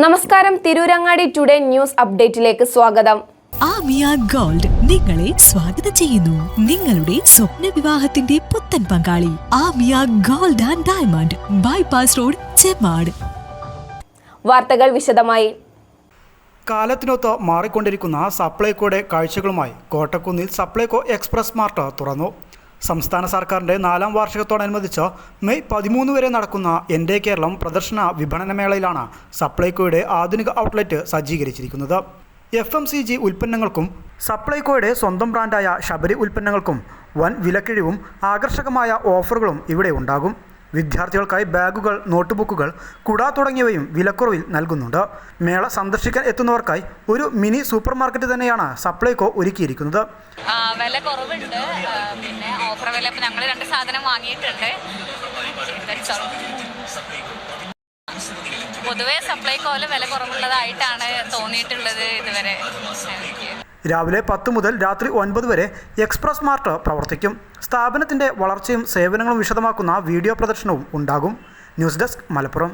നമസ്കാരം. Tirurangadi today news അപ്ഡേറ്റിലേക്ക് സ്വാഗതം. Amiya gold നിങ്ങളെ സ്വാഗതം ചെയ്യുന്നു. നിങ്ങളുടെ സ്വപ്ന വിവാഹത്തിന്റെ പുത്തൻ പങ്കാളി Amiya gold and diamond bypass road Chemmad വാർത്തകൾ വിശദമായി. കാലത്തിനൊത്ത് മാറിക്കൊണ്ടിരിക്കുന്ന സപ്ലൈകോയുടെ കാഴ്ചകളുമായി കോട്ടക്കുന്നിൽ സപ്ലൈകോ എക്സ്പ്രസ് മാർട്ട് തുറന്നു. സംസ്ഥാന സർക്കാരിന്റെ നാലാം വാർഷികത്തോടനുബന്ധിച്ച് മെയ് പതിമൂന്ന് വരെ നടക്കുന്ന എന്റെ കേരളം പ്രദർശന വിപണന മേളയിലാണ് സപ്ലൈകോയുടെ ആധുനിക ഔട്ട്ലെറ്റ് സജ്ജീകരിച്ചിരിക്കുന്നത്. എഫ് എം സി ജി ഉൽപ്പന്നങ്ങൾക്കും സപ്ലൈകോയുടെ സ്വന്തം ബ്രാൻഡായ ശബരി ഉൽപ്പന്നങ്ങൾക്കും വൻ വിലക്കിഴിവും ആകർഷകമായ ഓഫറുകളും ഇവിടെ ഉണ്ടാകും. വിദ്യാർത്ഥികൾക്കായി ബാഗുകൾ നോട്ട്ബുക്കുകൾ കുട തുടങ്ങിയവയും വിലക്കുറവിൽ നൽകുന്നുണ്ട്. മേള സന്ദർശിക്കാൻ എത്തുന്നവർക്കായി ഒരു മിനി സൂപ്പർ മാർക്കറ്റ് തന്നെയാണ് സപ്ലൈകോ ഒരുക്കിയിരിക്കുന്നത്. വില കുറവുണ്ട്. പിന്നെ ഓഫർ വില ഞങ്ങൾ രണ്ട് സാധനം വാങ്ങിയിട്ടുണ്ട്. പൊതുവെ സപ്ലൈകോയിൽ വില കുറവുള്ളതായിട്ടാണ് തോന്നിയിട്ടുള്ളത് ഇതുവരെ. രാവിലെ പത്ത് മുതൽ രാത്രി ഒൻപത് വരെ എക്സ്പ്രസ് മാർട്ട് പ്രവർത്തിക്കും. സ്ഥാപനത്തിന്റെ വളർച്ചയും സേവനങ്ങളും വിശദമാക്കുന്ന വീഡിയോ പ്രദർശനവും ഉണ്ടാകും. News desk Malappuram.